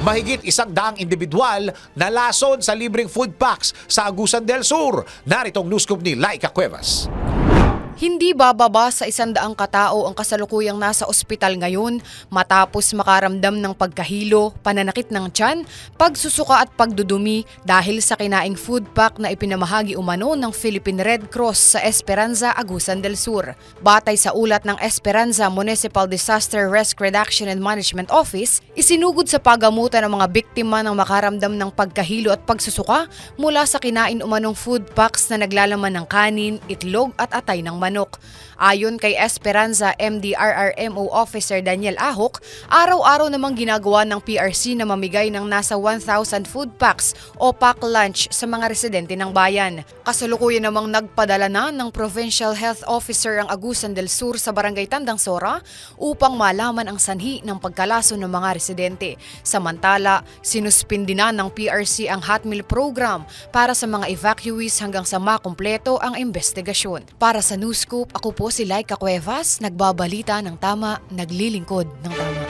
Mahigit isang daang individual na lason sa libreng food packs sa Agusan del Sur. Naritong news ni Laika Cuevas. Hindi bababa sa isandaang katao ang kasalukuyang nasa ospital ngayon matapos makaramdam ng pagkahilo, pananakit ng tiyan, pagsusuka at pagdudumi dahil sa kinaing food pack na ipinamahagi umano ng Philippine Red Cross sa Esperanza, Agusan del Sur. Batay sa ulat ng Esperanza Municipal Disaster Risk Reduction and Management Office, isinugod sa pagamutan ng mga biktima ng makaramdam ng pagkahilo at pagsusuka mula sa kinain umanong food packs na naglalaman ng kanin, itlog at atay ng manok. Ayon kay Esperanza MDRRMO Officer Daniel Ahok, araw-araw namang ginagawa ng PRC na mamigay ng nasa 1,000 food packs o pack lunch sa mga residente ng bayan. Kasalukuyan namang nagpadala na ng Provincial Health Officer ang Agusan del Sur sa Barangay Tandang Sora upang malaman ang sanhi ng pagkalaso ng mga residente. Samantala, sinuspindi na ng PRC ang hot meal program para sa mga evacuees hanggang sa makumpleto ang investigasyon. Para sa News Scoop, ako po si Laika Cuevas, nagbabalita ng tama, naglilingkod ng tama.